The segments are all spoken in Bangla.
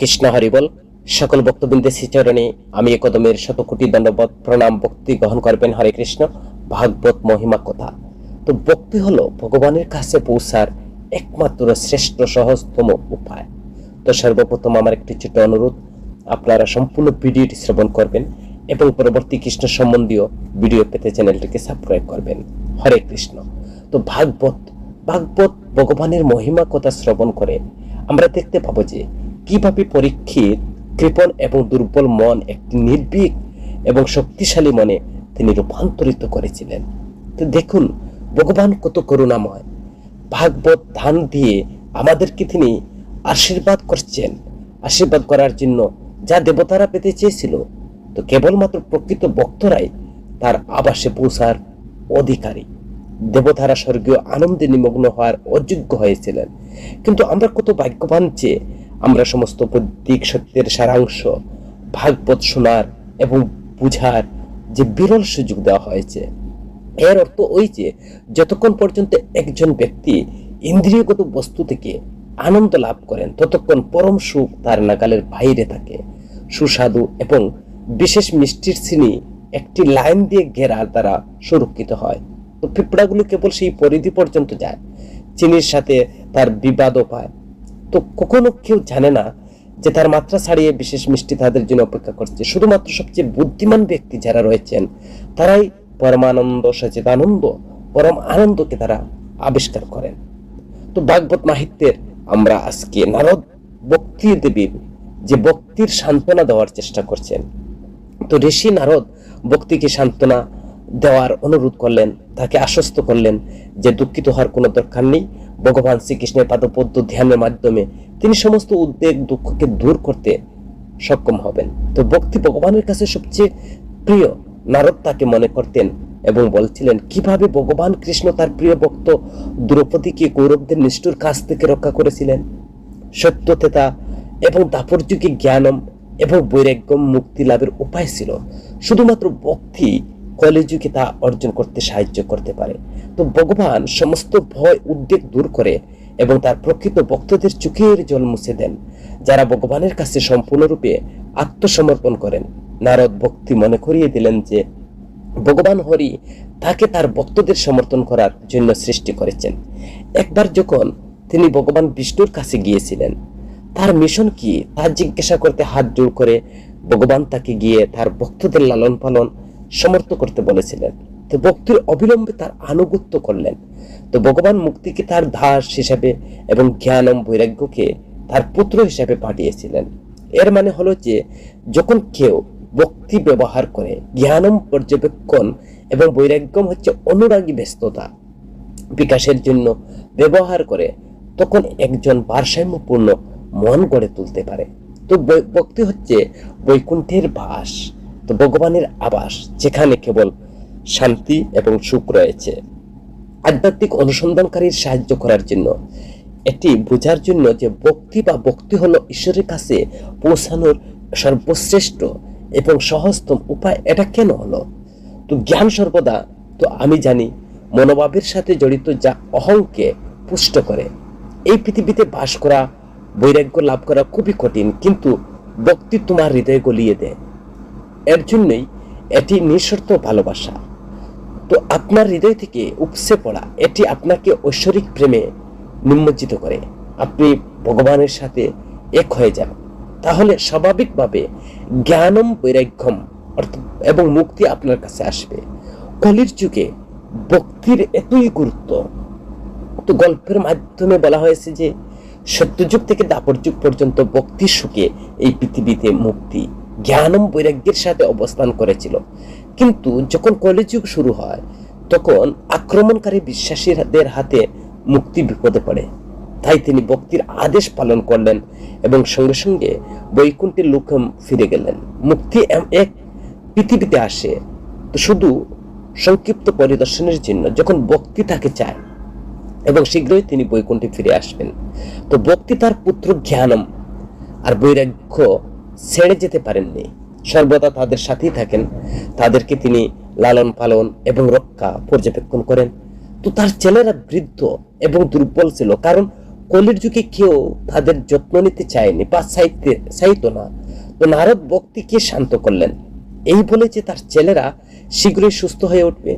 কৃষ্ণ হরিবল সকল বক্তবৃন্দের শ্রীচরণে আমি একদমের শত কোটি দণ্ডবত প্রণাম, ভক্তি গ্রহণ করবেন হরে কৃষ্ণ। ভাগবত মহিমা কথা। তো ভক্তি হলো ভগবানের কাছে পৌঁছার একমাত্র শ্রেষ্ঠ সহজতম উপায়। তো সর্বপ্রথম আমার একটি ছোট অনুরোধ, আপনারা সম্পূর্ণ ভিডিওটি শ্রবণ করবেন এবং পরবর্তী কৃষ্ণ সম্বন্ধীয় ভিডিও পেতে চ্যানেলটিকে সাবস্ক্রাইব করবেন। হরে কৃষ্ণ। তো ভাগবত ভাগবত ভগবানের মহিমা কথা শ্রবণ করে আমরা দেখতে পাবো যে কীভাবে পরীক্ষিত, কৃপণ এবং দুর্বল মন একটি নির্ভীক এবং শক্তিশালী মনে তিনি রূপান্তরিত করেছিলেন। তো দেখুন, ভগবান কত করুণাময়। ভাগবত ধান দিয়ে আমাদেরকে তিনি আশীর্বাদ করছেন। আশীর্বাদ করার জন্য যা দেবতারা পেতে চেয়েছিল, তো কেবলমাত্র প্রকৃত ভক্তরাই তার আবাসে পৌঁছার অধিকারী। দেবতারা স্বর্গীয় আনন্দে নিমগ্ন হওয়ার অযোগ্য হয়েছিলেন। কিন্তু আমরা কত ভাগ্যবান যে আমরা সমস্ত বৈদিক সত্যের সারাংশ, ভাগবত শোনার এবং বুঝার যে বিরল সুযোগ দেওয়া হয়েছে। এর অর্থ ওই যে, যতক্ষণ পর্যন্ত একজন ব্যক্তি ইন্দ্রিয়গত বস্তু থেকে আনন্দ লাভ করেন, ততক্ষণ পরম সুখ তার নাগালের বাইরে থাকে। সুস্বাদু এবং বিশেষ মিষ্টির শ্রেণি একটি লাইন দিয়ে ঘেরা দ্বারা সুরক্ষিত হয়। তো পিঁপড়াগুলো কেবল সেই পরিধি পর্যন্ত যায়। চিনির সাথে তার বিবাদও পায় তো কখনো কেউ জানে না যে তার মাত্রা ছাড়িয়ে বিশেষ মিষ্টি তাদের জন্য অপেক্ষা করছে। শুধুমাত্র সবচেয়ে বুদ্ধিমান ব্যক্তি যারা রয়েছেন, তারাই পরমানন্দ, সচেতানন্দ, পরম আনন্দকে তারা আবিষ্কার করেন। তো ভাগবত মাহিত্যের আমরা আজকে নারদ ভক্তি দেবীর যে ভক্তির সান্ত্বনা দেওয়ার চেষ্টা করছেন, তো ঋষি নারদ ভক্তিকে সান্ত্বনা দেওয়ার অনুরোধ করলেন, তাকে আশ্বস্ত করলেন যে দুঃখিত হওয়ার কোনো দরকার নেই। ভগবান শ্রীকৃষ্ণের পাদপদ্ম ধ্যানের মাধ্যমে তিনি সমস্ত উদ্বেগ, দুঃখকে দূর করতে সক্ষম হবেন। তো ভক্তি ভগবানের কাছে সবচেয়ে প্রিয় নারদ তাকে মনে করতেন এবং বলছিলেন, কীভাবে ভগবান কৃষ্ণ তার প্রিয় ভক্ত দ্রৌপদীকে কৌরবদের নিষ্ঠুর কাছ থেকে রক্ষা করেছিলেন? সত্যতেতা এবং দাপর যুগে জ্ঞানম এবং বৈরাগ্যম মুক্তি লাভের উপায় ছিল। শুধুমাত্র ভক্তি কলিযুগে অর্জন করতে সাহায্য করতে পারে। তো ভগবান সমস্ত ভয়, উদ্বেগ দূর করে এবং তার প্রকৃত ভক্তদের চোখের জল মুছে দেন, যারা ভগবানের কাছে সম্পূর্ণরূপে আত্মসমর্পণ করেন। নারদ ভক্তি মনে করিয়ে দিলেন যে, ভগবান হরি তাকে তার ভক্তদের সমর্থন করার জন্য সৃষ্টি করেছেন। একবার যখন তিনি ভগবান বিষ্ণুর কাছে গিয়েছিলেন, তার মিশন কি তা জিজ্ঞাসা করতে হাত জোড় করে ভগবান তাকে গিয়ে তার ভক্তদের লালন পালন সমর্থ করতে বলেছিলেন। তো ভক্তির অবিলম্বে তার আনুগত্য করলেন। তো ভগবান মুক্তিকে তার দাস হিসাবে এবং জ্ঞানম বৈরাগ্যকে তার পুত্র হিসাবে পাঠিয়েছিলেন। এর মানে হলো যে, যখন কেউ ভক্তি ব্যবহার করে, জ্ঞানম পর্যবেক্ষণ এবং বৈরাগ্যম হচ্ছে অনুরাগী ব্যস্ততা বিকাশের জন্য ব্যবহার করে, তখন একজন ভারসাম্যপূর্ণ মন গড়ে তুলতে পারে। তো ভক্তি হচ্ছে বৈকুণ্ঠের বাস। তো ভগবানের আবাস, যেখানে কেবল শান্তি এবং সুখ রয়েছে। আধ্যাত্মিক অনুসন্ধানকারীর সাহায্য করার জন্য। এটি বোঝার জন্য যে ভক্তি বা ভক্তি হলো ঈশ্বরের কাছে পৌঁছানোর সর্বশ্রেষ্ঠ এবং সহজতম উপায়। এটা কেন হলো? তো জ্ঞান সর্বদা, তো আমি জানি, মনোভাবের সাথে জড়িত যা অহংকে পুষ্ট করে। এই পৃথিবীতে বাস করা, বৈরাগ্য লাভ করা খুবই কঠিন, কিন্তু ভক্তি তোমার হৃদয়ে গলিয়ে দেয়। জন্যই এটি নিঃশর্ত ভালোবাসা। তো আপনার হৃদয় থেকে উপসে পড়া এটি আপনাকে ঐশ্বরিক প্রেমে নিমজ্জিত করে। আপনি ভগবানের সাথে এক হয়ে যান। তাহলে স্বাভাবিকভাবে জ্ঞানম বৈরাগ্যম এবং মুক্তি আপনার কাছে আসবে। কলির যুগে ভক্তির এতই গুরুত্ব। তো গল্পের মাধ্যমে বলা হয়েছে যে, সত্যযুগ থেকে দাপর যুগ পর্যন্ত ভক্তির সুখে এই পৃথিবীতে মুক্তি জ্ঞানম বৈরাগ্যের সাথে অবস্থান করেছিল। কিন্তু যখন কলিযুগ শুরু হয়, তখন আক্রমণকারী বিশ্বাসীদের হাতে মুক্তি বিপদে পড়ে। তাই তিনি ভক্তির আদেশ পালন করলেন এবং সঙ্গে সঙ্গে বৈকুণ্ঠের লোকে ফিরে গেলেন। মুক্তি এক পৃথিবীতে আসে, তো শুধু সংক্ষিপ্ত পরিদর্শনের জন্য যখন ভক্তি তাকে চায় এবং শীঘ্রই তিনি বৈকুণ্ঠে ফিরে আসবেন। তো ভক্তি তার পুত্র জ্ঞানম আর বৈরাগ্য ছেড়ে যেতে পারেননি। সর্বদা তাদের সাথেই থাকেন। তাদেরকে তিনি লালন পালন এবং রক্ষা পর্যবেক্ষণ করেন। তো তার ছেলেরা বৃদ্ধ এবং দুর্বল ছিল, কারণ কলির যুগে কেউ তাদের যত্ন নিতে চায়নি বা চাইতে চাইতো না। তো নারদ ভক্তিকে শান্ত করলেন। এই বলে যে তার ছেলেরা শীঘ্রই সুস্থ হয়ে উঠবে,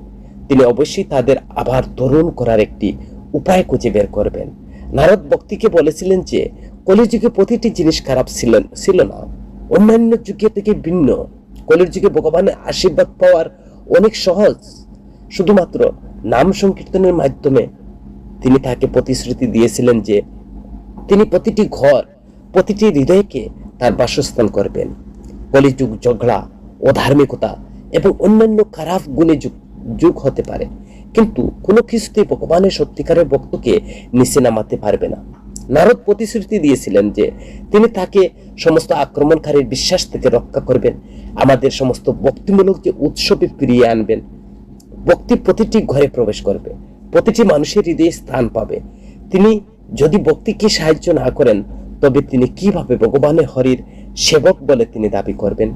তিনি অবশ্যই তাদের আবার তরুণ করার একটি উপায় খুঁজে বের করবেন। নারদ ভক্তিকে বলেছিলেন যে, কলিযুগে প্রতিটি জিনিস খারাপ ছিল ছিল না। অন্যান্য যুগে থেকে ভিন্ন। কলির যুগে ভগবানের আশীর্বাদ পাওয়ার অনেক সহজ। শুধুমাত্র নাম সংকীর্তনের মাধ্যমে তিনি তাকে প্রতিশ্রুতি দিয়েছিলেন যে তিনি প্রতিটি ঘর, প্রতিটি হৃদয়কে তার বাসস্থান করবেন। কলিযুগ ঝগড়া, অধার্মিকতা এবং অন্যান্য খারাপ গুণে যুগ যুগ হতে পারে। কিন্তু কোনো কিছুতেই ভগবানের সত্যিকারের ভক্তকে নিচে নামাতে পারবে না। নারদ প্রতিশ্রুতি দিয়েছিলেন যে তিনি তাকে সমস্ত আক্রমণকারীর বিশ্বাস থেকে রক্ষা করবেন, আমাদের সমস্ত ভক্তিমূলক যে উৎসবে ফিরিয়ে আনবেন, ভক্তি প্রতিটি ঘরে প্রবেশ করবে, প্রতিটি মানুষের হৃদয়ে স্থান পাবে। তিনি যদি ভক্তিকে সাহায্য না করেন, তবে তিনি কীভাবে ভগবানের হরির সেবক বলে তিনি দাবি করবেন?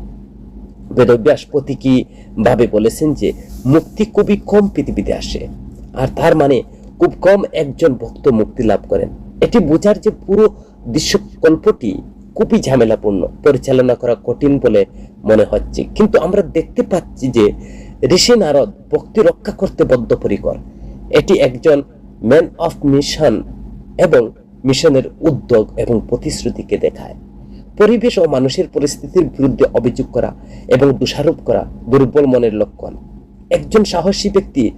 বেদব্যাস ভাবে বলেছেন যে, মুক্তি খুবই কম পৃথিবীতে আসে, আর তার মানে খুব কম একজন ভক্ত মুক্তি লাভ করেন। এটি বোঝার যে পুরো দৃশ্যকল্পটি খুবই ঝামেলাপূর্ণ, পরিচালনা করা কঠিন বলে মনে হচ্ছে। কিন্তু আমরা দেখতে পাচ্ছি যে ঋষি নারদ ভক্তি রক্ষা করতে বদ্ধপরিকর। এটি একজন ম্যান অফ মিশন এবং মিশনের উদ্যোগ এবং প্রতিশ্রুতিকে দেখায়। পরিবেশ ও মানুষের পরিস্থিতির বিরুদ্ধে অভিযোগ করা এবং দোষারোপ করা দুর্বল মনের লক্ষণ। একজন সাহসী ব্যক্তি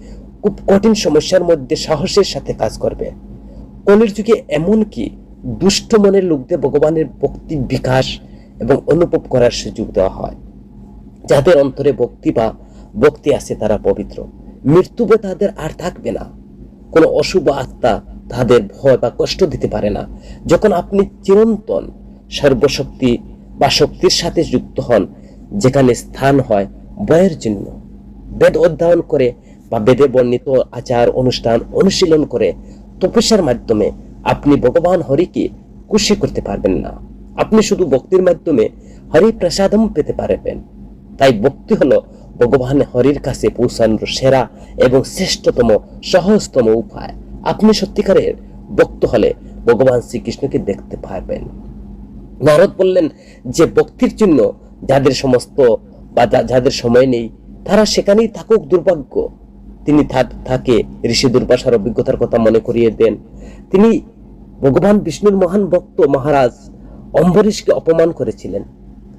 খুব কঠিন সমস্যার মধ্যে সাহসের সাথে কাজ করবে। কলির যুগে এমনকি দুষ্ট মনের লোকদের ভগবানের ভক্তি বিকাশ এবং অনুভব করার সুযোগ দেওয়া হয়। যাদের অন্তরে ভক্তি বা ভক্তি আছে তারা পবিত্র। মৃত্যু বা তাদের আর থাকবে না। কোনো অশুভ আত্মা তাদের ভয় বা কষ্ট দিতে পারে না। যখন আপনি চিরন্তন সর্বশক্তি বা শক্তির সাথে যুক্ত হন, যেখানে স্থান হয় বয়ের জন্য বেদ অধ্যয়ন করে বা বেদে বর্ণিত আচার অনুষ্ঠান অনুশীলন করে তপস্যার মাধ্যমে আপনি ভগবান হরিকে খুশি করতে পারবেন না। আপনি শুধু ভক্তির মাধ্যমে হরি প্রসাদম পেতে পারবেন। তাই ভক্তি হলো ভগবান হরির কাছে পৌঁছানোর সেরা এবং শ্রেষ্ঠতম, সহজতম উপায়। আপনি সত্যিকারের ভক্ত হলে ভগবান শ্রীকৃষ্ণকে দেখতে পারবেন। নারদ বললেন যে, ভক্তির জন্য যাদের সমস্ত বা যাদের সময় নেই, তারা সেখানেই থাকুক দুর্ভাগ্য। তিনি থা- তাকে ঋষি দুর্বাসার অভিজ্ঞতার কথা মনে করিয়ে দেন। তিনি ভগবান বিষ্ণুর মহান ভক্ত মহারাজ অম্বরীশকে অপমান করেছিলেন।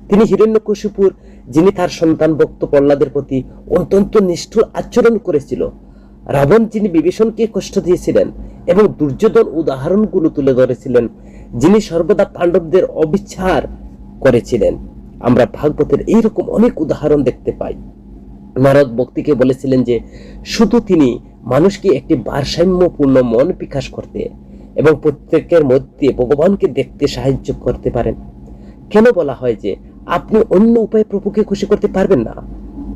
তিনি হিরণ্যকশিপুর, যিনি তার সন্তান ভক্ত প্রহ্লাদের প্রতি অত্যন্ত নিষ্ঠুর আচরণ করেছিল, রাবণ যিনি বিভীষণকে কষ্ট দিয়েছিলেন এবং দুর্যোধন উদাহরণগুলো তুলে ধরেছিলেন, যিনি সর্বদা পাণ্ডবদের অবিচার করেছিলেন। আমরা ভাগবতের এইরকম অনেক উদাহরণ দেখতে পাই। নারদ ভক্তিকে বলেছিলেন যে, শুধু তিনি মানুষকে একটি ভারসাম্যপূর্ণ মন বিকাশ করতে এবং প্রত্যেকের মধ্যে ভগবানকে দেখতে সাহায্য করতে পারেন। কেন বলা হয় যে, আপনি অন্য উপায়ে প্রভুকে খুশি করতে পারবেন না?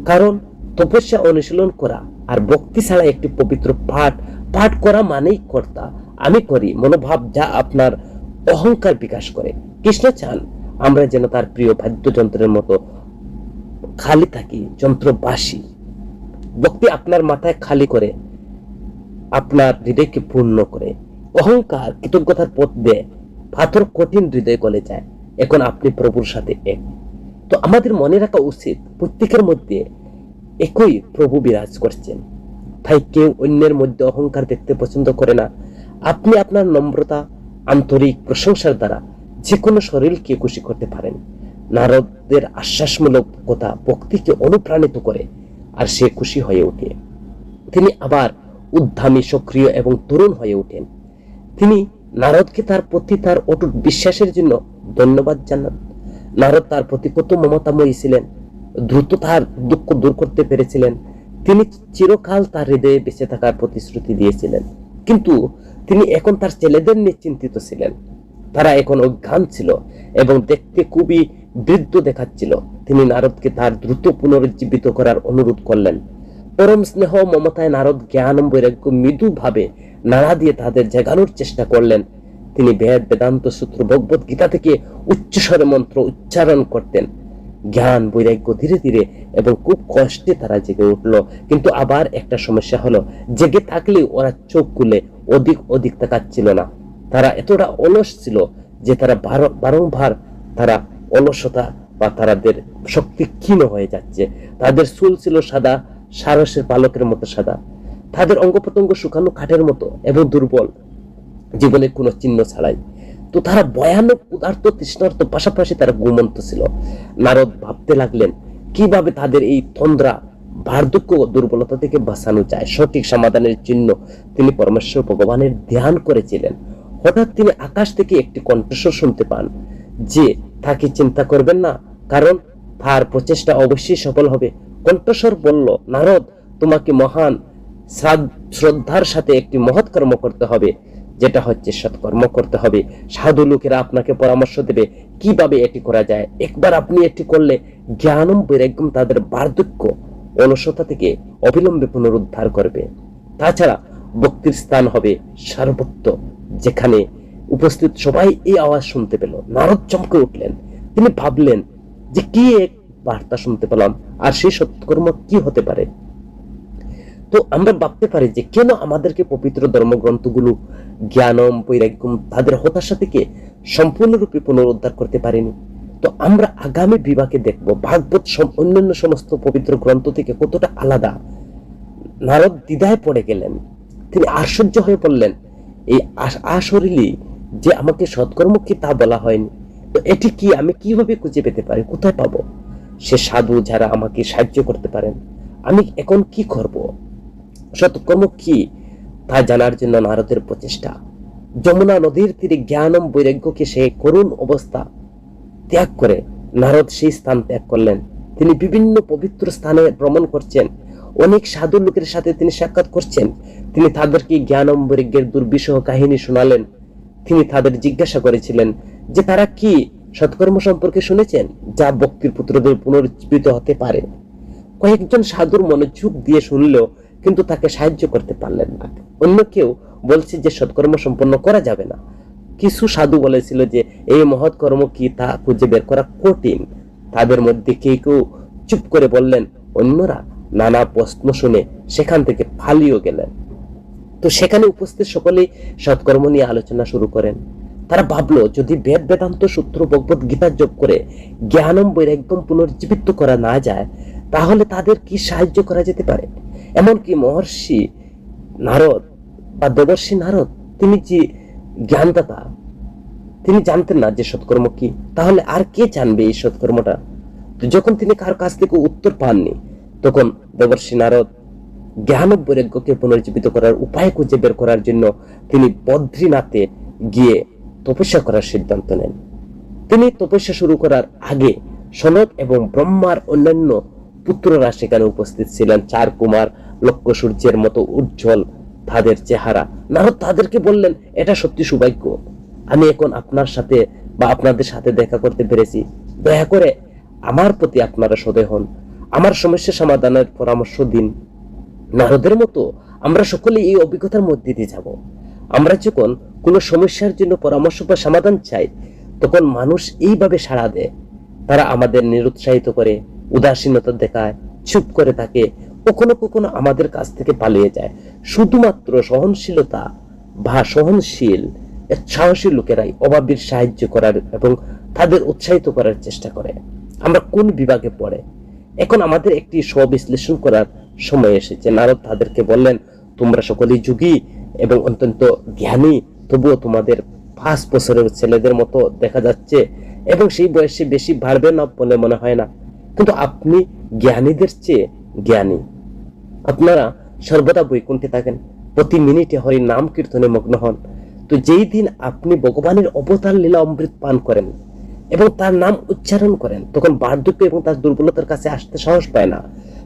কারণ তপস্যা অনুশীলন করা আর ভক্তি ছাড়া একটি পবিত্র পাঠ পাঠ করা মানেই কর্তা। আমি করি, মনোভাব যা আপনার অহংকার বিকাশ করে। কৃষ্ণ চান, আমরা যেন তার প্রিয় বাদ্যযন্ত্রের মতো খালি থাকি, যন্ত্রবাসী। ভক্তি আপনার মাথায় খালি করে, আপনার হৃদয়কে পূর্ণ করে। অহংকার, কৃতজ্ঞতার পথ দেয় পাথর কঠিন হৃদয় গলে যায়। এখন আপনি প্রভুর সাথে এক। তো আমাদের মনে রাখা উচিত, প্রত্যেকের মধ্যে একই প্রভু বিরাজ করছেন। তাই কেউ অন্যের মধ্যে অহংকার দেখতে পছন্দ করে না। আপনি আপনার নম্রতা, আন্তরিক প্রশংসার দ্বারা যে কোনো শরীরকে খুশি করতে পারেন। নারদের আশ্বাসমূলক কথা ভক্তিকে অনুপ্রাণিত করে আর সে খুশি হয়ে ওঠে। তিনি আবার উদ্যমী সক্রিয় এবং তরুণ হয়ে ওঠেন। তিনি নারদকে তার প্রতি তার অটুট বিশ্বাসের জন্য ধন্যবাদ জানান। নারদ তার প্রতি কত মমতাময়ী ছিলেন, দ্রুত তার দুঃখ দূর করতে পেরেছিলেন। তিনি চিরকাল তার হৃদয়ে বেঁচে থাকার প্রতিশ্রুতি দিয়েছিলেন। কিন্তু তিনি এখন তার ছেলেদের নিয়ে চিন্তিত ছিলেন। তারা এখন অজ্ঞান ছিল এবং দেখতে খুবই বৃদ্ধ দেখাচ্ছিল। তিনি নারদকে তার দ্রুত পুনরুজ্জীবিত করার অনুরোধ করলেন। পরম স্নেহ মমতায় নারদ জ্ঞান বৈরাগ্য মৃদু ভাবে নাড়া দিয়ে তাদের জাগানোর চেষ্টা করলেন। তিনি বেদ বেদান্ত সূত্র ভগবত গীতা থেকে উচ্চস্বরে মন্ত্র উচ্চারণ করতেন। জ্ঞান বৈরাগ্য ধীরে ধীরে এবং খুব কষ্টে তারা জেগে উঠল। কিন্তু আবার একটা সমস্যা হলো, জেগে থাকলে ওরা চোখ খুলে অধিক অধিক তাকাচ্ছিল না। তারা এতটা অলস ছিল যে তারা বারো- বারংবার তারা অলসতা বা তাদের শক্তি ক্ষীণ হয়ে যাচ্ছে। তাদের চুল ছিল সাদা, সারসের পালকের মতো সাদা। তাদের অঙ্গ প্রত্যঙ্গ শুকানো কাঠের মতো এবং দুর্বল জীবনের কোনো চিহ্ন ছাড়াই। তো তারা ভয়ানক উদার্ত তৃষ্ণার্ত পাশাপাশি তারা ঘুমন্ত ছিল। নারদ ভাবতে লাগলেন, কীভাবে তাদের এই তন্দ্রা, বার্ধক্য দুর্বলতা থেকে বাঁচানো যায়? সঠিক সমাধানের জন্য তিনি পরমেশ্বর ভগবানের ধ্যান করেছিলেন। হঠাৎ তিনি আকাশ থেকে একটি কণ্ঠস্বর শুনতে পান, যে তাকে চিন্তা করবেন না, কারণ তার প্রচেষ্টা অবশ্যই সফল হবে। কণ্ঠস্বর বলল, নারদ, তোমাকে মহান শ্রদ্ধার সাথে একটি মহৎ কর্ম করতে হবে, যেটা হচ্ছে সৎকর্ম করতে হবে। সাধু লোকেরা আপনাকে পরামর্শ দেবে কীভাবে এটি করা যায়। একবার আপনি এটি করলে জ্ঞানম বৈরাগ্যম তাদের বার্ধক্য অলসতা থেকে অবিলম্বে পুনরুদ্ধার করবে। তাছাড়া ভক্তির স্থান হবে সর্বত্র যেখানে উপস্থিত সবাই এই আওয়াজ শুনতে পেল। নারদ চমকে উঠলেন। তিনি ভাবলেন যে কি এক বার্তা শুনতে পেলাম, আর সেই সৎকর্ম কি হতে পারে? তো আমরা ভাবতে পারি যে কেন আমাদেরকে পবিত্র ধর্মগ্রন্থগুলো, জ্ঞানম, বৈরাগ্যম তাদের হতাশা থেকে সম্পূর্ণরূপে পুনরুদ্ধার করতে পারেনি। তো আমরা আগামী বিভাগে দেখব ভাগবত অন্যান্য সমস্ত পবিত্র গ্রন্থ থেকে কতটা আলাদা। নারদ দ্বিধায় পড়ে গেলেন। তিনি আশ্চর্য হয়ে পড়লেন এই আস- আসরিলি যে আমাকে সৎকর্ম কি তা বলা হয়নি? তো এটি কি আমি কীভাবে খুঁজে পেতে পারি? কোথায় পাবো? সে সাধু যারা আমাকে সাহায্য করতে পারেন, আমি এখন কি করব? সৎকর্ম কি তা জানার জন্য নারদের প্রচেষ্টা। যমুনা নদীর তীরে জ্ঞানম বৈরাগ্যকে সে করুণ অবস্থা ত্যাগ করে, নারদ সেই স্থান ত্যাগ করলেন। তিনি বিভিন্ন পবিত্র স্থানে ভ্রমণ করছেন। অনেক সাধু লোকের সাথে তিনি সাক্ষাৎ করছেন। তিনি তাদেরকে জ্ঞানম বৈরাগ্যের দুর্বিষহ কাহিনী শোনালেন। তিনি তাদের জিজ্ঞাসা করেছিলেন যে তারা কি সৎকর্ম সম্পর্কে শুনেছেন, যা ভক্তির পুত্রদের পুনরুজ্জীবিত হতে পারে। কয়েকজন সাধুর মনোযোগ দিয়ে শুনলেও কিন্তু তাকে সাহায্য করতে পারলেন না। অন্য কেউ বলছে যে সৎকর্ম সম্পন্ন করা যাবে না। কিছু সাধু বলেছিল যে এই মহৎ কর্ম কি তা খুঁজে বের করা কঠিন। তাদের মধ্যে কেউ কেউ চুপ করে বললেন, অন্যরা নানা প্রশ্ন শুনে সেখান থেকে পালিয়েও গেলেন। তো সেখানে উপস্থিত সকলেই সৎকর্ম নিয়ে আলোচনা শুরু করেন। তারা ভাবলো, যদি বেদ বেদান্ত সূত্র ভগবত গীতা যোগ করে জ্ঞানম বৈরাগ্যম পুনর্জীবিত করা না যায়, তাহলে তাদের কি সাহায্য করা যেতে পারে? এমনকি মহর্ষি নারদ বা দেবর্ষি নারদ, তিনি যে জ্ঞানদাতা, তিনি জানতেন না যে সৎকর্ম কি। তাহলে আর কে জানবে এই সৎকর্মটা? যখন তিনি কার কাছ থেকে উত্তর পাননি, তখন দেবর্ষি নারদ জ্ঞান বৈরাগ্যকে পুনর্জীবিত করার উপায় খুঁজে বের করার জন্য তিনি বদ্রীনাথে গিয়ে তপস্যা করার সিদ্ধান্ত নেন। তিনি তপস্যা শুরু করার আগে সনদ এবং ব্রহ্মার অন্যান্য পুত্ররা সেখানে উপস্থিত ছিলেন। চার কুমার, লক্ষ্য সূর্যের মতো উজ্জ্বল তাদের চেহারা। নারদ তাদেরকে বললেন, এটা সত্যি সৌভাগ্য। আমি এখন আপনার সাথে বা আপনাদের সাথে দেখা করতে পেরেছি। দয়া করে আমার প্রতি আপনারা সদয় হন। আমার সমস্যা সমাধানের পরামর্শ দিন। নারদের মতো আমরা সকলে এই অভিজ্ঞতার মধ্যে দিয়ে যাব। আমরা যখন কোনো সমস্যার জন্য পরামর্শ বা সমাধান চাই, তখন মানুষ এইভাবে সাড়া দেয়। তারা আমাদের নিরুৎসাহিত করে, উদাসীনতা দেখায়, চুপ করে থাকে, কখনো কখনো আমাদের কাছ থেকে পালিয়ে যায়। শুধুমাত্র সহনশীলতা বা সহনশীল সাহসী লোকেরাই অভাবীর সাহায্য করার এবং তাদের উৎসাহিত করার চেষ্টা করে। আমরা কোন বিভাগে পড়ে? এখন আমাদের একটি স্ববিশ্লেষণ করার সময় এসেছে। নারদ তাদেরকে বললেন, তোমরা সকলেই যুগী এবং অত্যন্ত জ্ঞানী, তবুও তোমাদের পাঁচ বছরের ছেলেদের মতো দেখা যাচ্ছে এবং সেই বয়সে বেশি বাড়বে না বলে মনে হয় না। কিন্তু আপনি জ্ঞানীদের চেয়ে জ্ঞানী। আপনারা সর্বদা বৈকুণ্ঠে থাকেন। প্রতি মিনিটে হরি নাম কীর্তনে মগ্ন হন। তো যেই দিন আপনি ভগবানের অবতার লীলা অমৃত পান করেন এবং তার নাম উচ্চারণ করেন, তখন বার্ধক্য এবং তার দুর্বলতার কাছে আসতে সাহস পায় না।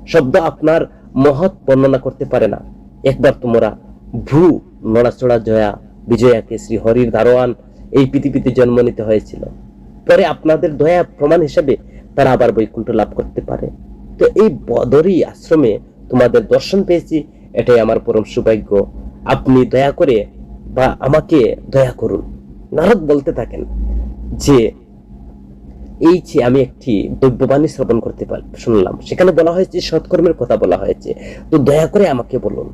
শব্দ আপনার মহৎ বর্ণনা করতে পারে না। একবার তোমরা ভ্রু নড়াচড়া জয়া বিজয়াকে শ্রী হরির দারোয়ান এই পৃথিবীতে জন্ম নিতে হয়েছিল। পরে আপনাদের দয়া প্রমাণ হিসেবে তারা আবার বৈকুণ্ঠ লাভ করতে পারে। তো এই বদরি আশ্রমে তোমাদের দর্শন পেয়েছি, এটাই আমার পরম সৌভাগ্য। আপনি দয়া করে বা আমাকে দয়া করুন। নারদ বলতে থাকেন যে এই যে আমি একটি দ্রব্যবাণী শ্রবণ করতে শুনলাম। সেখানে বলা হয়েছে, সৎকর্মের কথা বলা হয়েছে। তো দয়া করে আমাকে বলুন,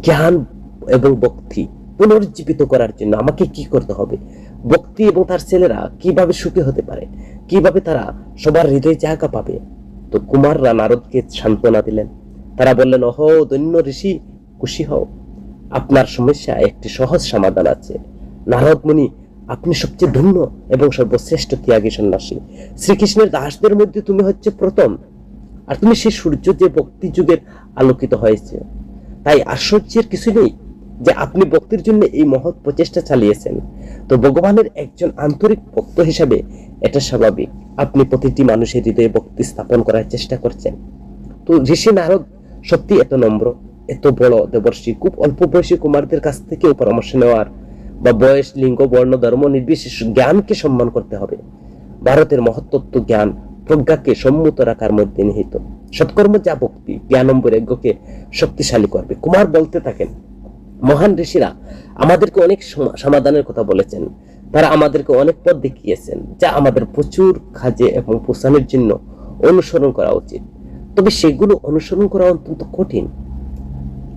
জ্ঞান এবং ভক্তি পুনরুজ্জীবিত করার জন্য আমাকে কি করতে হবে? ভক্তি এবং তার ছেলেরা কীভাবে সুখী হতে পারে? কীভাবে তারা সবার হৃদয়ে জায়গা পাবে? তো কুমাররা নারদকে সান্ত্বনা দিলেন। তারা বললেন, ওহ, দৈন্য ঋষি, খুশি হও। আপনার সমস্যা একটি সহজ সমাধান আছে। নারদ মুনি আপনি সবচেয়ে ধন্য এবং সর্বশ্রেষ্ঠ ত্যাগী সন্ন্যাসী। শ্রীকৃষ্ণের দাসদের মধ্যে তুমি হচ্ছে প্রথম। আর তুমি সেই সূর্য যে ভক্তি যুগের আলোকিত হয়েছে। তাই আশ্চর্যের কিছু নেই যে আপনি ভক্তির জন্য এই মহৎ প্রচেষ্টা চালিয়েছেন। তো ভগবানের একজন আন্তরিক ভক্ত হিসাবে এটা স্বাভাবিক। আপনি প্রতিটি মানুষের হৃদয়ে ভক্তি স্থাপন করার চেষ্টা করছেন। তো ঋষি নারদ সত্যি এত নম্র, এত বড় দেবর্ষী, খুব অল্প বয়সী কুমারদের কাছ থেকেও পরামর্শ নেওয়ার বা বয়স, লিঙ্গ, বর্ণ, ধর্ম নির্বিশেষ জ্ঞানকে সম্মান করতে হবে। ভারতের মহত্তত্ব জ্ঞান প্রজ্ঞাকে সম্মত রাখার মধ্যে নিহিত। সৎকর্ম যা ভক্তি জ্ঞানম বৈরাগ্যকে শক্তিশালী করবে। কুমার বলতে থাকেন, মহান ঋষিরা আমাদেরকে অনেক সমাধানের কথা বলেছেন। তারা আমাদেরকে অনেক পথ দেখিয়েছেন, যা আমাদের প্রচুর কাজে এবং পোষণের জন্য অনুসরণ করা উচিত। তবে সেগুলো অনুসরণ করা অত্যন্ত কঠিন।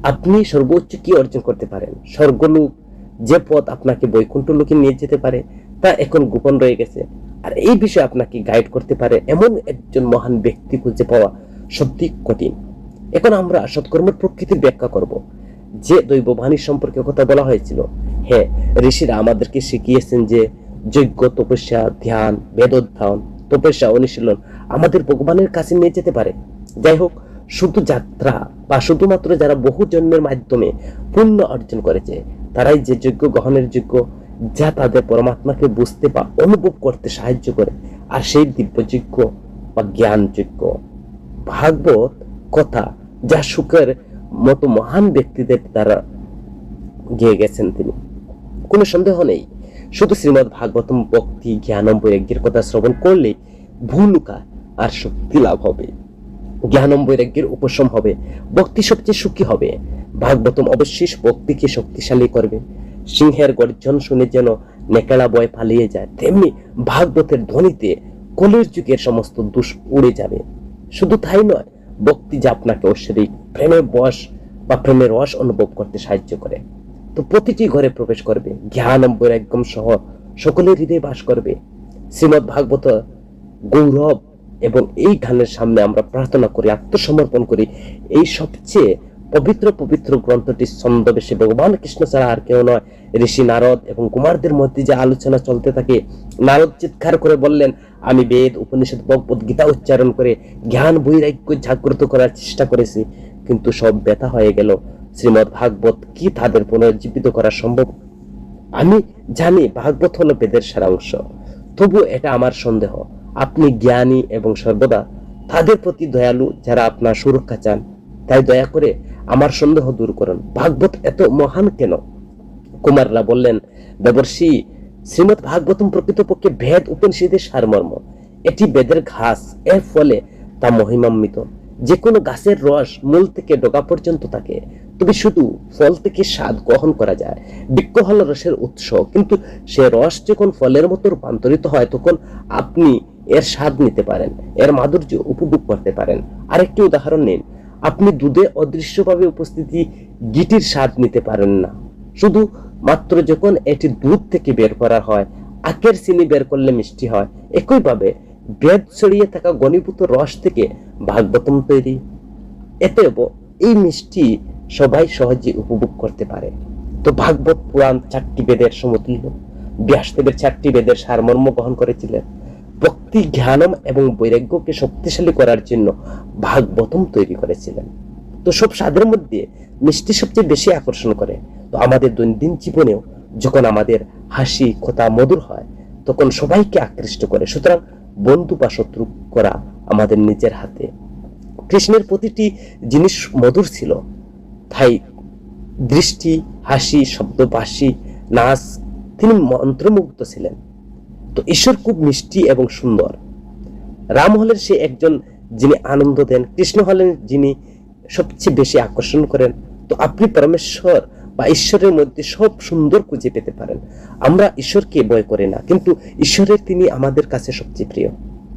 আপনি সর্বোচ্চ কি অর্জন করতে পারেন? স্বর্গলোক যে পথ আপনাকে বৈকুণ্ঠ লোকে নিয়ে যেতে পারে, তা এখন গোপন রয়ে গেছে। আর এই বিষয়ে আপনাকে গাইড করতে পারে এমন একজন মহান ব্যক্তি খুঁজে পাওয়া সত্যি কঠিন। এখন আমরা সৎকর্মের প্রকৃতির ব্যাখ্যা করব, যে দৈববাণী সম্পর্কে কথা বলা হয়েছিল। হ্যাঁ ঋষিরা আমাদেরকে শিখিয়েছেন যে যজ্ঞ, তপস্যা, ধ্যান, বেদোধ্যান, তপস্যা অনুশীলন আমাদের ভগবানের কাছে নিয়ে যেতে পারে। যাই হোক, শুধু যাত্রা বা শুধুমাত্র যারা বহু জন্মের মাধ্যমে পুণ্য অর্জন করেছে তারাই যে যোগ্য, গ্রহণের যোগ্য, যা তাদের পরমাত্মাকে বুঝতে বা অনুভব করতে সাহায্য করে। আর সেই দিব্যযোগ্য বা জ্ঞানযোগ্য। ভাগবত কথা যা সুখের মতো মহান ব্যক্তিদের দ্বারা গিয়ে গেছেন তিনি। কোনো সন্দেহ নেই, শুধু শ্রীমদ ভাগবতম ভক্তি জ্ঞানম বৈরাগ্যের কথা শ্রবণ করলে ভুলুকা আর শক্তি লাভ হবে। জ্ঞানম বৈরাগ্যের উপশম হবে, ভক্তি সবচেয়ে সুখী হবে। ভাগবতম অবশ্যই ভক্তিকে শক্তিশালী করবে। সিংহের গর্জন শুনে যেন নেকেলা বয় পালিয়ে যায়, তেমনি ভাগবতের ধ্বনিতে কলের যুগের সমস্ত দুষ উড়ে যাবে। শুধু তাই নয়, ভক্তি যা আপনাকে ঐশ্বরিক প্রেমের বশ বা প্রেমের রস অনুভব করতে সাহায্য করে। তো প্রতিটি ঘরে প্রবেশ করবে জ্ঞান বৈরাগ্যম সহ সকলের হৃদয়ে বাস করবে। শ্রীমদ ভাগবত গৌরব এবং এই গানের সামনে আমরা প্রার্থনা করি, আত্মসমর্পণ করি। এই সবচেয়ে পবিত্র পবিত্র গ্রন্থটি ছন্দবেশে ভগবান কৃষ্ণ ছাড়া আর কেউ নয়। ঋষি নারদ এবং কুমারদের মধ্যে যে আলোচনা চলতে থাকে, নারদ চিৎকার করে বললেন, আমি বেদ, উপনিষদ, ভগবত গীতা উচ্চারণ করে জ্ঞান, বৈরাগ্য জাগ্রত করার চেষ্টা করেছি, কিন্তু সব ব্যথা হয়ে গেল। শ্রীমদ ভাগবত কি তাদের পুনর্জীবিত করা সম্ভব? আমি জানি ভাগবত হলো বেদের সারাংশ। তবু এটা আমার সন্দেহ। আপনি জ্ঞানী এবং সর্বদা তাদের প্রতি দয়ালু যারা আপনার সুরক্ষা চান। তাই দয়া করে আমার সন্দেহ দূর করুন। ভাগবত এত মহান কেন? কুমাররা বললেন, দেবর্ষি, শ্রীমদ ভাগবতম প্রকৃতপক্ষে ভেদ উপনিষদের সারমর্ম। এটি বেদের ঘাস। এর ফলে তা মহিমান্বিত। যে কোনো গাছের রস মূল থেকে ডগা পর্যন্ত থাকে। তবে শুধু ফল থেকে স্বাদ গ্রহণ করা যায়। বৃক্ষ হল রসের উৎস। কিন্তু সে রস যখন ফলের মতো রূপান্তরিত হয়, তখন আপনি এর স্বাদ নিতে পারেন, এর মাধুর্য উপভোগ করতে পারেন। আরেকটি উদাহরণ নিন, আপনি দুধে অদৃশ্যভাবে উপস্থিতি গিটির স্বাদ নিতে পারেন না। শুধু মাত্র যখন এটি দুধ থেকে বের করা হয়, আখের চিনি বের করলে মিষ্টি হয়। একইভাবে বেদ ছড়িয়ে থাকা গণীভূত রস থেকে ভাগবতম তৈরি। এতেও এই মিষ্টি সবাই সহজে উপভোগ করতে পারে। তো ভাগবত পুরাণ চারটি বেদের সমতুল্য। ব্যাসদেবের চারটি বেদের সারমর্ম গ্রহণ করেছিলেন। ভক্তি, জ্ঞানম এবং বৈরাগ্যকে শক্তিশালী করার জন্য ভাগবতম তৈরি করেছিলেন। তো সব স্বাদের মধ্যে মিষ্টি সবচেয়ে বেশি আকর্ষণ করে। তো আমাদের দৈনন্দিন জীবনেও যখন আমাদের হাসি, কথা, মধুর হয়, তখন সবাইকে আকৃষ্ট করে। সুতরাং বন্ধু বা শত্রু করা আমাদের নিজের হাতে। কৃষ্ণের প্রতিটি জিনিস মধুর ছিল। তাই দৃষ্টি, হাসি শব্দ বাসি নাচ, তিনি মন্ত্রমুগ্ধ ছিলেন। তো ঈশ্বর খুব মিষ্টি এবং সুন্দর। রাম হলেন সে একজন যিনি আনন্দ দেন, কৃষ্ণ হলেন যিনি সবচেয়ে বেশি আকর্ষণ করেন। তো আপনি পরমেশ্বর বা ঈশ্বরের মধ্যে সব সুন্দর খুঁজে পেতে পারেন। আমরা ঈশ্বরকে ভয় করি না, কিন্তু ঈশ্বরের তিনি আমাদের কাছে সবচেয়ে প্রিয়।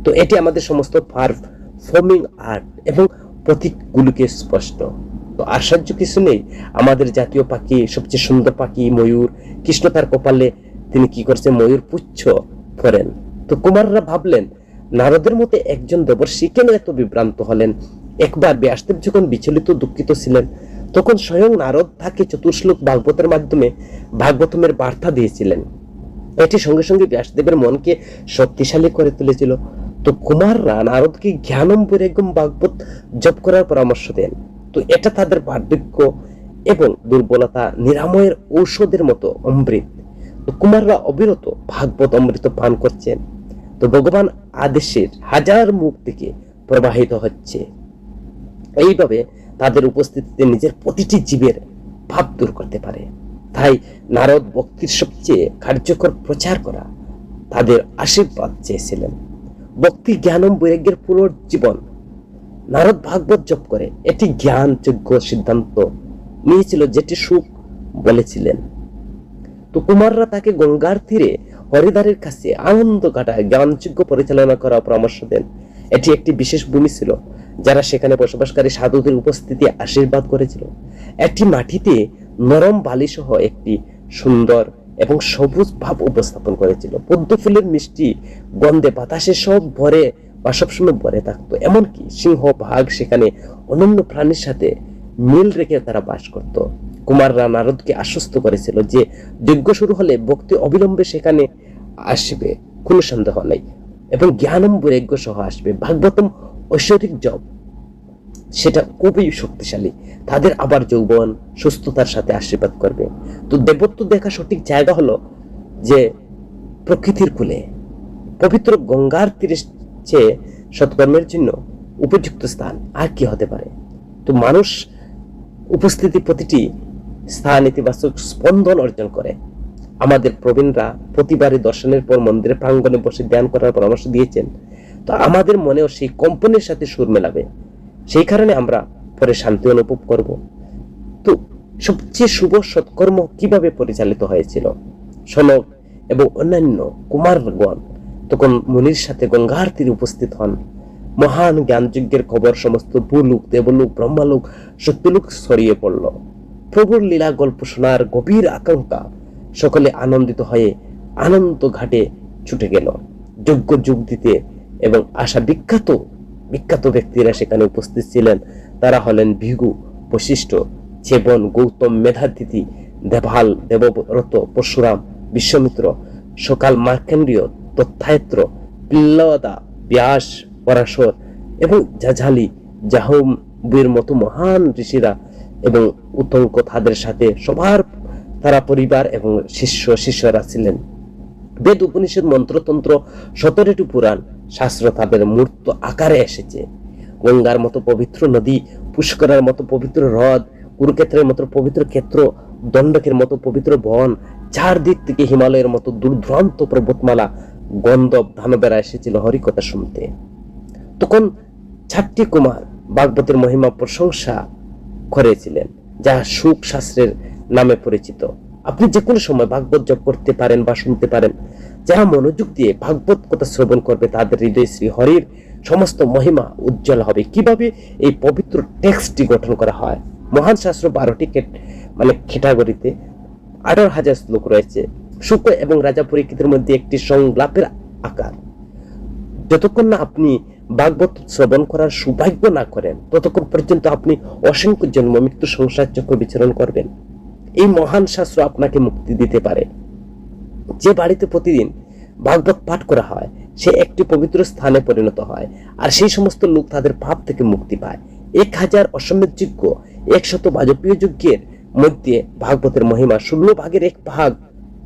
তো এটি আমাদের সমস্ত পারফর্মিং আর্ট এবং প্রতীকগুলিকে স্পষ্ট। তো আশ্চর্য কিছু নেই, আমাদের জাতীয় পাখি, সবচেয়ে সুন্দর পাখি ময়ূর, কৃষ্ণ তার কপালে তিনি কি করছে? ময়ূর পুচ্ছ। করেন। তো কুমাররা ভাবলেন, নারদের মতে একজন দেবর্ষী কেন এত বিভ্রান্ত হলেন? একবার ব্যাসদেব যখন বিচলিত, দুঃখিত ছিলেন, তখন স্বয়ং নারদ তাকে চতুর্শ্লোক ভাগবতের মাধ্যমে ভাগবতমের বার্তা দিয়েছিলেন। এটি সঙ্গে সঙ্গে ব্যাসদেবের মনকে শক্তিশালী করে তুলেছিল। তো কুমাররা নারদকে জ্ঞানম বৈরাগ্যম ভাগবত জপ করার পরামর্শ দেন। তো এটা তাদের বার্ধক্য এবং দুর্বলতা, নিরাময়ের ঔষধের মতো অমৃত। কুমাররা অবিরত ভাগবত অমৃত পান করছেন। তো ভগবান আদেশের হাজার মুখ থেকে প্রবাহিত হচ্ছে। এইভাবে তাদের উপস্থিতিতে নিজের প্রতিটি জীবের ভাব দূর করতে পারে। তাই নারদ ভক্তির সবচেয়ে কার্যকর প্রচার করা তাদের আশীর্বাদ চেয়েছিলেন। ভক্তি জ্ঞানম বৈরাগ্যের পুনর্জীবন। নারদ ভাগবত জপ করে এটি জ্ঞানযোগ্য সিদ্ধান্ত নিয়েছিল যেটি সুখ বলেছিলেন। তো কুমাররা তাকে গঙ্গার তীরে হরিদ্বারের কাছে আনন্দ কাটায় জ্ঞানযোগ্য পরিচালনা করার পরামর্শ দেন। এটি একটি বিশেষ ভূমি ছিল, যারা সেখানে বসবাসকারী সাধুদের উপস্থিতি আশীর্বাদ করেছিল। একটি মাটিতে নরম বালি সহ একটি সুন্দর এবং সবুজ ভাব উপস্থাপন করেছিল। পদ্ম ফুলের মিষ্টি গন্ধে বাতাসে সব ভরে বা সবসময় ভরে থাকতো। এমনকি সিংহ ভাগ সেখানে অনন্য প্রাণীর সাথে মিল রেখে তারা বাস করত। কুমাররা নারদকে আশ্বস্ত করেছিল যে যজ্ঞ শুরু হলে ভক্তি অবিলম্বে সেখানে আসবে, কোনো সন্দেহ নেই। এবং জ্ঞানম বৈরাগ্য সহ আসবে। ভাগবতম ঐশ্বরিক জব সেটা খুবই শক্তিশালী। তাদের আবার যৌবন, সুস্থতার সাথে আশীর্বাদ করবে। তো দেবত্ব দেখা সঠিক জায়গা হলো যে প্রকৃতির কুলে। পবিত্র গঙ্গার তীরে চেয়ে সৎকর্মের জন্য উপযুক্ত স্থান, আর কি হতে পারে? তো মানুষ উপস্থিতি প্রতিটি স্থান ইতিবাচক স্পন্দন অর্জন করে। আমাদের প্রবীণরা প্রতিবারই দর্শনের পর মন্দিরের প্রাঙ্গণে বসে ধ্যান করার পরামর্শ দিয়েছেন। তো আমাদের মনেও সেই কম্পনের সাথে সুর মেলাবে। সেই কারণে আমরা পরে শান্তি অনুভব করব। তো সবচেয়ে শুভ সৎকর্ম কীভাবে পরিচালিত হয়েছিল? সনক এবং অন্যান্য কুমারগণ তখন মুনির সাথে গঙ্গার তীরে উপস্থিত হন। মহান জ্ঞানযজ্ঞের খবর সমস্ত ভূলোক, দেবলোক, ব্রহ্মালোক, সত্যলোক ছড়িয়ে পড়ল। প্রভুর লীলা গল্প শোনার গভীর আকাঙ্ক্ষা সকলে আনন্দিত হয়ে আনন্দ ঘাটে ছুটে গেল। যোগ্য যুগ দিতে এবং আশা বিখ্যাত বিখ্যাত ব্যক্তিরা সেখানে উপস্থিত ছিলেন। তারা হলেন ভিগু, বশিষ্ঠ চেবন গৌতম, মেধাতিথি দেভাল দেবব্রত, পরশুরাম, বিশ্বমিত্র, সকাল মার্কেন্ডীয় তথ্যায়ত্র পিল্লদা ব্যাস, পরাশর এবং জাঝালি জাহম্বির মতো মহান ঋষিরা এবং উতঙ্ক তাদের সাথে সবার তারা পরিবার এবং শিষ্য শিষ্যরা ছিলেন। বেদ উপনিষদ মন্ত্রতন্ত্র সতেরোটি পুরাণ শাস্ত্র তাদের মূর্ত আকারে এসেছে। গঙ্গার মতো পবিত্র নদী, পুষ্করার মতো পবিত্র হ্রদ, কুরুক্ষেত্রের মতো পবিত্র ক্ষেত্র, দণ্ডকের মতো পবিত্র বন, চারদিক থেকে হিমালয়ের মতো দূরদূরান্ত পর্বতমালা, গন্ধব ধানবেরা এসেছিল হরিকথা শুনতে। তখন চারটি কুমার, ভাগবতের মহিমা প্রশংসা করেছিলেন, যা সুখ শাস্ত্রের নামে পরিচিত। আপনি যে কোনো সময় ভাগবত জপ করতে পারেন বা শুনতে পারেন যারা মনোযোগ দিয়ে ভাগবত কথা শ্রবণ করবে, তাদের হৃদয় শ্রী হরির সমস্ত মহিমা উজ্জ্বল হবে। কীভাবে এই পবিত্র টেক্সটটি গঠন করা হয়? মহান শাস্ত্র বারোটি মানে ক্যাটাগরিতে আঠারো হাজার শ্লোক রয়েছে। শুক্র এবং রাজা পরীক্ষিতের মধ্যে একটি সংলাপের আকার। যতক্ষণ না আপনি ভাগবত শ্রবণ করার সৌভাগ্য না করেন, ততক্ষণ পর্যন্ত আপনি অসংখ্য জন্ম, মৃত্যু, সংসার চক্র বিচরণ করবেন। এই মহান শাস্ত্র আপনাকে মুক্তি দিতে পারে। যে বাড়িতে প্রতিদিন ভাগবত পাঠ করা হয়, সে একটি পবিত্র স্থানে পরিণত হয় আর সেই সমস্ত লোক তাদের পাপ থেকে মুক্তি পায়। এক হাজার অসমের যোগ্য একশত বাজপেয় যজ্ঞের মধ্যে ভাগবতের মহিমা ষোলো ভাগের এক ভাগ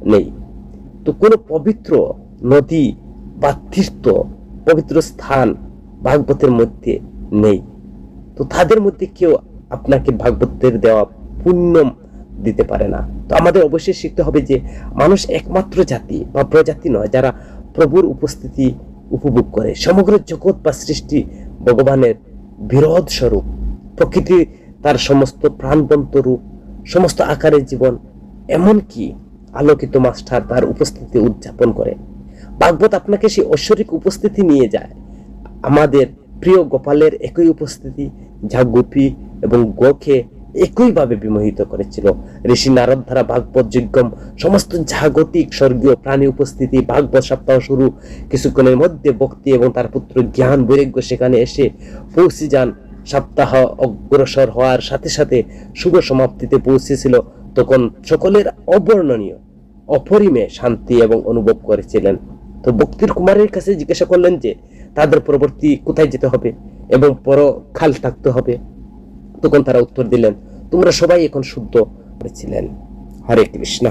নেই। তো কোনো পবিত্র নদী বা তীর্থ, পবিত্র স্থান ভাগবতের মধ্যে নেই। তো তাদের মধ্যে কেউ আপনাকে ভাগবতের দেওয়া পুণ্য দিতে পারে না। তো আমাদের অবশ্যই শিখতে হবে যে মানুষ একমাত্র জাতি বা প্রজাতি নয়, যারা প্রভুর উপস্থিতি উপভোগ করে। সমগ্র জগৎ বা সৃষ্টি ভগবানের বিরোধ স্বরূপ। প্রকৃতি তার সমস্ত প্রাণবন্ত রূপ, সমস্ত আকারের জীবন, এমনকি আলোকিত মাস্টার তার উপস্থিতি উদযাপন করে। ভাগবত আপনাকে সেই ঐশ্বরিক উপস্থিতি নিয়ে যায়। আমাদের প্রিয় গোপালের একই উপস্থিতি যা গোপী এবং গোকে একইভাবে বিমোহিত করেছিল। ঋষি নারদ ধারা ভাগবত যজ্ঞম, সমস্ত জাগতিক স্বর্গীয় প্রাণী উপস্থিতি, ভাগবত সপ্তাহ শুরু। কিছুক্ষণের মধ্যে ভক্তি এবং তার পুত্র জ্ঞান বৈরাগ্য সেখানে এসে পৌঁছে যান। সপ্তাহ অগ্রসর হওয়ার সাথে সাথে শুভ সমাপ্তিতে পৌঁছেছিল। তখন সকলের অবর্ণনীয় অপরিমে শান্তি এবং অনুভব করেছিলেন। তো ভক্তির কুমারের কাছে জিজ্ঞাসা করলেন যে তাদের পরবর্তী কোথায় যেতে হবে এবং পর খাল থাকতে হবে। তখন তারা উত্তর দিলেন, তোমরা সবাই এখন শুদ্ধ করেছিলেন হরে কৃষ্ণ